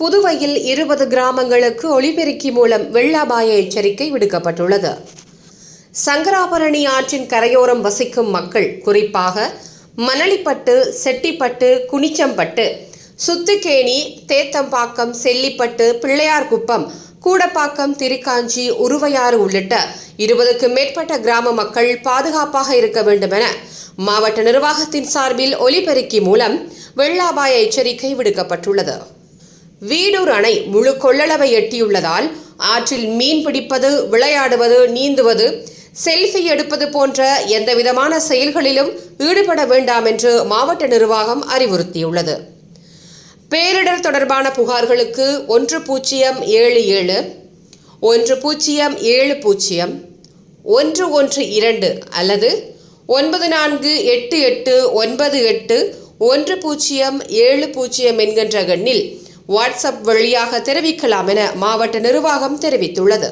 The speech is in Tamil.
புதுவையில் இருபது கிராமங்களுக்கு ஒளிபெருக்கி மூலம் வெள்ள அபாய எச்சரிக்கை விடுக்கப்பட்டுள்ளது. சங்கராபரணி ஆற்றின் கரையோரம் வசிக்கும் மக்கள் குறிப்பாக மணலிப்பட்டு செட்டிப்பட்டு குனிச்சம்பட்டு சுத்துக்கேணி தேத்தம்பாக்கம் செல்லிப்பட்டு பிள்ளையார்குப்பம் கூடப்பாக்கம் திருக்காஞ்சி உருவையாறு உள்ளிட்ட இருபதுக்கும் மேற்பட்ட கிராம மக்கள் பாதுகாப்பாக இருக்க வேண்டுமென மாவட்ட நிர்வாகத்தின் சார்பில் ஒலிபெருக்கி மூலம் வெள்ள அபாய எச்சரிக்கை விடுக்கப்பட்டுள்ளது. வீடூர் அணை முழு கொள்ளளவை எட்டியுள்ளதால் ஆற்றில் மீன் பிடிப்பது விளையாடுவது நீந்துவது செல்ஃபி எடுப்பது போன்ற எந்தவிதமான செயல்களிலும் ஈடுபட வேண்டாம் என்று மாவட்ட நிர்வாகம் அறிவுறுத்தியுள்ளது. பேரிடர் தொடர்பான புகார்களுக்கு ஒன்று பூஜ்ஜியம் ஏழு ஏழு ஒன்று பூஜ்ஜியம் ஏழு பூஜ்ஜியம் ஒன்று ஒன்று இரண்டு அல்லது ஒன்பது நான்கு எட்டு எட்டு ஒன்பது எட்டு ஒன்று பூஜ்ஜியம் ஏழு பூஜ்ஜியம் என்கின்ற எண்ணில் வாட்ஸ்அப் வழியாக தெரிவிக்கலாம் என மாவட்ட நிர்வாகம் தெரிவித்துள்ளது.